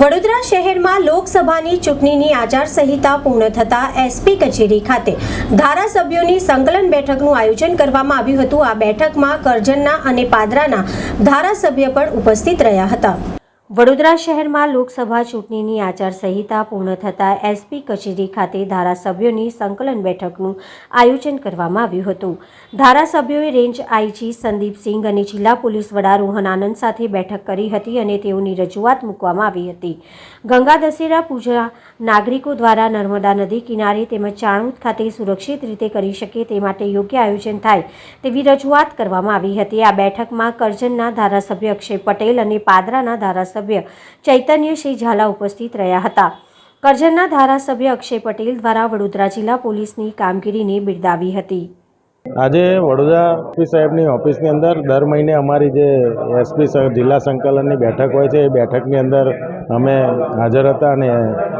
વડોદરા શહેરમાં લોકસભાની ચૂંટણીની આચારસંહિતા પૂર્ણ થતા એસપી કચેરી ખાતે ધારાસભ્યોની સંકલન બેઠકનું આયોજન કરવામાં આવ્યું હતું. આ બેઠકમાં કરજણના અને પાદરાના ધારાસભ્ય પણ ઉપસ્થિત રહ્યા હતા. વડોદરા શહેરમાં લોકસભા ચૂંટણીની આચારસંહિતા પૂર્ણ થતાં એસપી કચેરી ખાતે ધારાસભ્યોની સંકલન બેઠકનું આયોજન કરવામાં આવ્યું હતું. ધારાસભ્યોએ રેન્જ આઈજી સંદીપસિંહ અને જિલ્લા પોલીસ વડા રોહન આનંદ સાથે બેઠક કરી હતી અને તેઓની રજૂઆત મૂકવામાં આવી હતી. ગંગા દશેરા પૂજા નાગરિકો દ્વારા નર્મદા નદી કિનારે તેમજ ચાણૂદ ખાતે સુરક્ષિત રીતે કરી શકે તે માટે યોગ્ય આયોજન થાય તેવી રજૂઆત કરવામાં આવી હતી. આ બેઠકમાં કરજણના ધારાસભ્ય અક્ષય પટેલ અને પાદરાના ધારાસભ્ય ચૈતન્યસિંહ ઝાલા ઉપસ્થિત રહ્યા હતા. કરજણના ધારાસભ્ય અક્ષય પટેલ દ્વારા વડોદરા જિલ્લા પોલીસની કામગીરીને બિરદાવી હતી. આજે વડોદરા એસપી સાહેબની ઓફિસની અંદર દર મહિને અમારી જે એસપી જિલ્લા સંકલનની બેઠક હોય છે, એ બેઠકની અંદર અમે હાજર હતા અને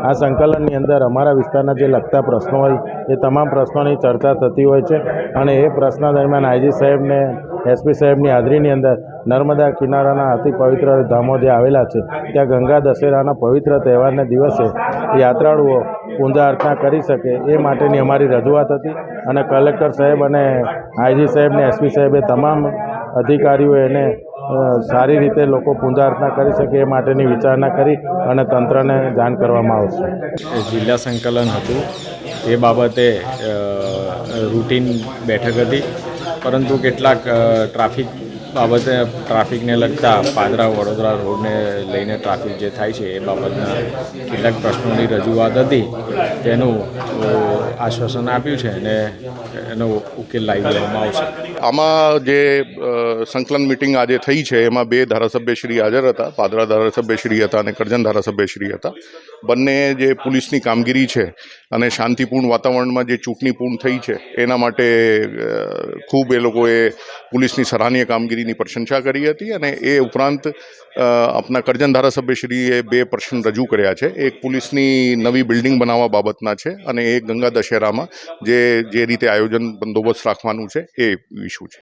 આ સંકલનની અંદર અમારા વિસ્તારના જે લગતા પ્રશ્નો હોય, એ તમામ પ્રશ્નોની ચર્ચા થતી હોય છે. અને એ પ્રશ્ન દરમિયાન આઈજી સાહેબને એસપી સાહેબની હાજરીની અંદર નર્મદા કિનારાના અતિ પવિત્ર ધામો જે આવેલા છે, ત્યાં ગંગા દશેરાના પવિત્ર તહેવારને દિવસે યાત્રાળુઓ પૂજા અર્ચના કરી શકે એ માટેની અમારી રજૂઆત હતી અને કલેક્ટર સાહેબ અને આઈજી સાહેબને એસપી સાહેબે તમામ અધિકારીઓ એને સારી રીતે લોકો પૂજા અર્ચના કરી શકે એ માટેની વિચારણા કરી અને તંત્રને જાણ કરવામાં આવશે. જિલ્લા સંકલન હતું. એ બાબતે રૂટીન બેઠક હતી. પરંતુ કેટલાક ટ્રાફિક બાબતે, ટ્રાફિકને લગતા પાદરા વડોદરા રોડને લઈને ટ્રાફિક જે થાય છે એ બાબતના કેટલાક પ્રશ્નોની રજૂઆત હતી. તેનું આશ્વાસન આપ્યું છે અને એનો ઉકેલ લાવી દેવામાં આવશે. આમાં જે સંકલન મિટિંગ આજે થઈ છે, એમાં બે ધારાસભ્યશ્રી હાજર હતા. પાદરા ધારાસભ્યશ્રી હતા અને કરજણ ધારાસભ્યશ્રી હતા. બંને જે પોલીસની કામગીરી છે અને શાંતિપૂર્ણ વાતાવરણમાં જે ચૂંટણી પૂર્ણ થઈ છે, એના માટે ખૂબ એ લોકોએ પોલીસની સરાહનીય કામગીરીની પ્રશંસા કરી હતી અને એ ઉપરાંત આપણા કરજણ ધારાસભ્યશ્રીએ બે પ્રશ્ન રજૂ કર્યા છે. એક પોલીસની નવી બિલ્ડિંગ બનાવવા બાબતના છે અને એક ગંગા દશેરામાં જે જે રીતે આયોજન બંદોબસ્ત રાખવાનું છે એ ઇસ્યુ છે.